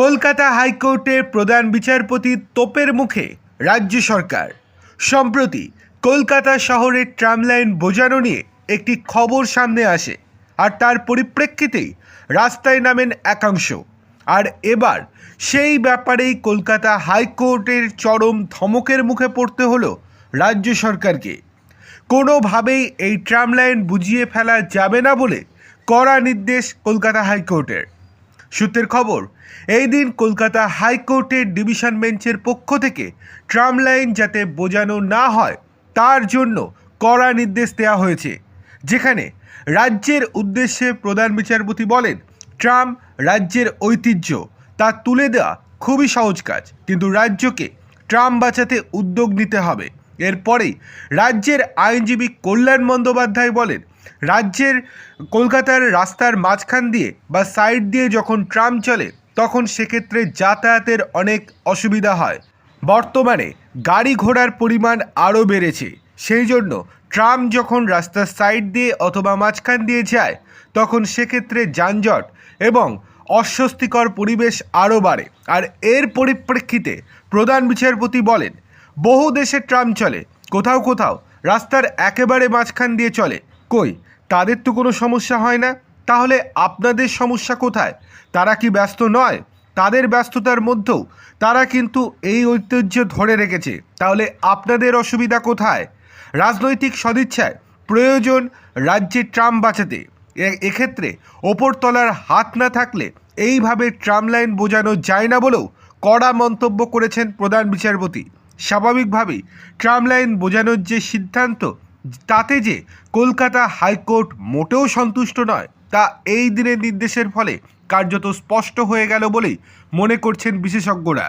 কলকাতা হাইকোর্টের প্রধান বিচারপতি তোপের মুখে রাজ্য সরকার। সম্প্রতি কলকাতা শহরের ট্রামলাইন বোঝানো নিয়ে একটি খবর সামনে আসে, আর তার পরিপ্রেক্ষিতেই রাস্তায় নামেন একাংশ। আর এবার সেই ব্যাপারেই কলকাতা হাইকোর্টের চরম ধমকের মুখে পড়তে হলো রাজ্য সরকারকে। কোনোভাবেই এই ট্রামলাইন বুঝিয়ে ফেলা যাবে না বলে কড়া নির্দেশ কলকাতা হাইকোর্টের। সূত্রের খবর, এই দিন কলকাতা হাইকোর্টের ডিভিশন বেঞ্চের পক্ষ থেকে ট্রাম লাইন যাতে বোঝানো না হয়, তার জন্য কড়া নির্দেশ দেওয়া হয়েছে, যেখানে রাজ্যের উদ্দেশ্যে প্রধান বিচারপতি বলেন, ট্রাম রাজ্যের ঐতিহ্য, তা তুলে দেওয়া খুবই সহজ কাজ, কিন্তু রাজ্যকে ট্রাম বাঁচাতে উদ্যোগ নিতে হবে। এরপরেই রাজ্যের আইনজীবী কল্যাণ বন্দ্যোপাধ্যায় বলেন, রাজ্যের কলকাতার রাস্তার মাঝখান দিয়ে বা সাইড দিয়ে যখন ট্রাম চলে, তখন সেক্ষেত্রে যাতায়াতের অনেক অসুবিধা হয়। বর্তমানে গাড়ি ঘোড়ার পরিমাণ আরও বেড়েছে। সেই জন্য ট্রাম যখন রাস্তার সাইড দিয়ে অথবা মাঝখান দিয়ে যায়, তখন সেক্ষেত্রে যানজট এবং অস্বস্তিকর পরিবেশ আরও বাড়ে। আর এর পরিপ্রেক্ষিতে প্রধান বিচারপতি বলেন বহু দেশে ট্রাম চলে। কোথাও কোথাও রাস্তার একেবারে মাঝখান দিয়ে চলে। কই, তাদের তো কোনো সমস্যা হয় না? তাহলে আপনাদের সমস্যা কোথায়? তারা কি ব্যস্ত নয়? তাদের ব্যস্ততার মধ্যেও তারা কিন্তু এই ঐতিহ্য ধরে রেখেছে। তাহলে আপনাদের অসুবিধা কোথায়? রাজনৈতিক সদিচ্ছায় প্রয়োজন রাজ্যে ট্রাম বাঁচাতে। এক্ষেত্রে ওপরতলার হাত না থাকলে এইভাবে ট্রাম লাইন বোঝানো যায় না বলেও কড়া মন্তব্য করেছেন প্রধান বিচারপতি। স্বাভাবিকভাবেই ট্রাম লাইন বোঝানোর যে সিদ্ধান্ত, তাতে যে কলকাতা হাইকোর্ট মোটেও সন্তুষ্ট নয়, তা এই দিনের নির্দেশের ফলে কার্যত স্পষ্ট হয়ে গেল বলেই মনে করছেন বিশেষজ্ঞরা।